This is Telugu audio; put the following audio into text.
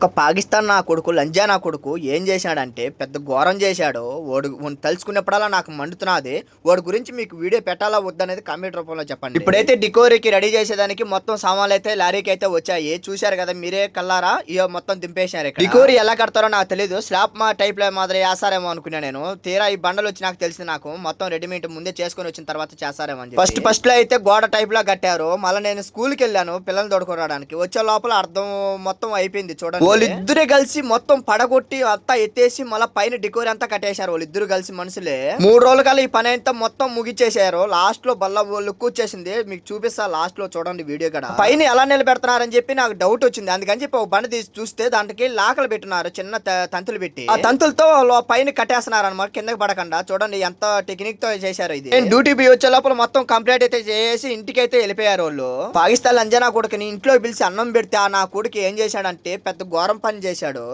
ఒక్క పాకిస్తాన్ నా కొడుకు లంజా నా కొడుకు ఏం చేశాడంటే పెద్ద ఘోరం చేశాడు. వాడు వాడిని తలుచుకున్నప్పుడల్లా నాకు మండుతున్నది. వాడి గురించి మీకు వీడియో పెట్టాలా వద్దనేది కామెంట్ రూపంలో చెప్పండి. ఇప్పుడైతే డికోరీకి రెడీ చేసేదానికి మొత్తం సామాన్లు అయితే లారీకి అయితే వచ్చాయి. చూశారు కదా మీరే కల్లారా ఇయో మొత్తం దింపేశారు ఇక్కడ. డికోరీ ఎలా కడతారో నాకు తెలియదు స్లాబ్ మా టైప్లో మాదిరి వేస్తారేమో అనుకున్నా నేను. తీరా ఈ బండలు వచ్చి నాకు తెలిసింది నాకు మొత్తం రెడీమేడ్ ముందే చేసుకొని వచ్చిన తర్వాత చేస్తారేమో అని ఫస్ట్ ఫస్ట్లో అయితే గోడ టైప్లో కట్టారు. మళ్ళీ నేను స్కూల్కి వెళ్ళాను పిల్లల్ని తోడుకోవడానికి. వచ్చే లోపల అర్థం మొత్తం అయిపోయింది చూడండి. వాళ్ళిద్దరే కలిసి మొత్తం పడగొట్టి అంతా ఎత్తేసి మళ్ళీ పైన డికోర్ అంతా కట్టేశారు వాళ్ళిద్దరు కలిసి మనుషులే. మూడు రోజుల కల్లా ఈ పని అంతా మొత్తం ముగిచ్చేసారు లాస్ట్లో బల్ల లుక్ వచ్చేసింది మీకు చూపిస్తా లాస్ట్లో చూడండి వీడియో కూడా. పైన ఎలా నిలబెడుతున్నారని చెప్పి నాకు డౌట్ వచ్చింది. అందుకని చెప్పి ఒక బండి తీసి చూస్తే దాంట్లోకి లాకలు పెట్టున్నారు చిన్న త- తంతులు పెట్టి. ఆ తంతులతో పైన కట్టేస్తున్నారు అనమాట కిందకి పడకుండా. చూడండి ఎంత టెక్నిక్తో చేశారు ఇది. నేను డ్యూటీ పోయి వచ్చే లోపల మొత్తం కంప్లీట్ అయితే చేసి ఇంటికి అయితే వెళ్ళిపోయారు వాళ్ళు. పాకిస్తాన్ అంజనా కొడుకుని ఇంట్లో పిలిచి అన్నం పెడితే ఆ నా కొడుకు ఏం చేశాడంటే పెద్ద ఘోరం పని చేశాడు.